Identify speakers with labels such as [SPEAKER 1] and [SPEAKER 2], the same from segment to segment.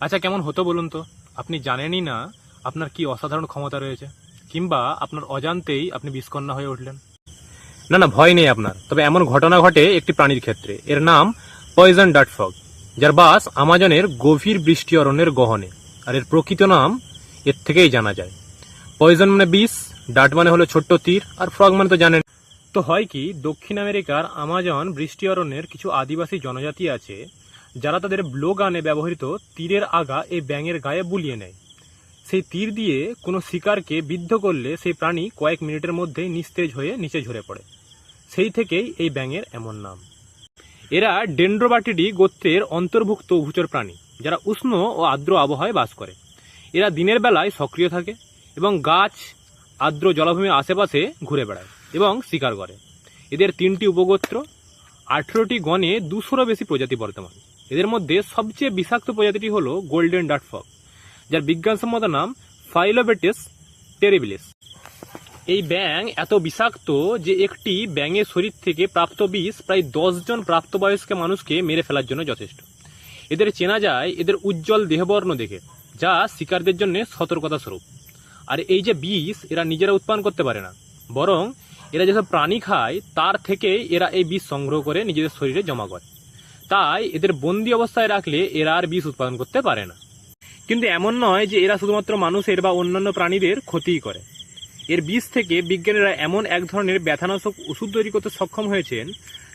[SPEAKER 1] আচ্ছা কেমন হতো বলুন তো? আপনি জানেনই না আপনার কি অসাধারণ ক্ষমতা রয়েছে, কিংবা আপনার অজান্তেই আপনি বিস্কন্যা হয়ে উঠলেন। না না, ভয় নেই আপনার, তবে এমন ঘটনা ঘটে একটি প্রাণীর ক্ষেত্রে। এর নাম পয়জন ডাট ফ্রগ যার বাস আমাজনের গভীর বৃষ্টি অরণ্যের গহনে, আর এর প্রকৃত নাম এর থেকেই জানা যায়। পয়জন মানে বিষ, ডাট মানে হলো ছোট্ট তীর, আর ফ্রগ মানে তো জানেন। তো হয় কি, দক্ষিণ আমেরিকার আমাজন বৃষ্টি অরণ্যের কিছু আদিবাসী জনজাতি আছে যারা তাদের ব্লো গানে ব্যবহৃত তীরের আগা এই ব্যাঙের গায়ে বুলিয়ে নেয়। সেই তীর দিয়ে কোনো শিকারকে বিদ্ধ করলে সেই প্রাণী কয়েক মিনিটের মধ্যেই নিস্তেজ হয়ে নিচে ঝরে পড়ে। সেই থেকেই এই ব্যাঙের এমন নাম। এরা ডেন্ড্রোবাটিডি গোত্রের অন্তর্ভুক্ত উভচর প্রাণী, যারা উষ্ণ ও আর্দ্র আবহাওয়ায় বাস করে। এরা দিনের বেলায় সক্রিয় থাকে এবং গাছ আর্দ্র জলাভূমির আশেপাশে ঘুরে বেড়ায় এবং শিকার করে। এদের তিনটি উপগোত্র, আঠেরোটি গণে দুশোরও বেশি প্রজাতি বর্তমান। এদের মধ্যে সবচেয়ে বিষাক্ত প্রজাতিটি হলো গোল্ডেন ডাট ফক, যার বিজ্ঞানসম্মত নাম ফাইলোবেটিস টেরিবিলিস। এই ব্যাঙ এত বিষাক্ত যে একটি ব্যাঙের শরীর থেকে প্রাপ্ত বিষ প্রায় দশজন প্রাপ্তবয়স্ক মানুষকে মেরে ফেলার জন্য যথেষ্ট। এদের চেনা যায় এদের উজ্জ্বল দেহবর্ণ দেখে, যা শিকারদের জন্য সতর্কতা স্বরূপ আর এই যে বিষ, এরা নিজেরা উৎপাদন করতে পারে না, বরং এরা যেসব প্রাণী খায়, তার থেকে এরা এই বিষ সংগ্রহ করে নিজেদের শরীরে জমা করে। তাই এদের বন্দি অবস্থায় রাখলে এরা আর বিষ উৎপাদন করতে পারে না। কিন্তু এমন নয় যে এরা শুধুমাত্র মানুষের বা অন্যান্য প্রাণীদের ক্ষতিই করে। এর বিষ থেকে বিজ্ঞানীরা এমন এক ধরনের ব্যথানাশক ওষুধ তৈরি করতে সক্ষম হয়েছেন,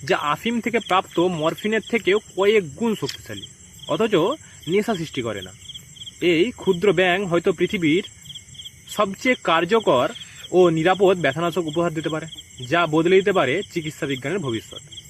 [SPEAKER 1] যা আফিম থেকে প্রাপ্ত মরফিনের থেকেও কয়েক গুণ শক্তিশালী, অথচ নেশা সৃষ্টি করে না। এই ক্ষুদ্র ব্যাং হয়তো পৃথিবীর সবচেয়ে কার্যকর ও নিরাপদ ব্যথানাশক উপহার দিতে পারে, যা বদলে দিতে পারে চিকিৎসা বিজ্ঞানের ভবিষ্যৎ।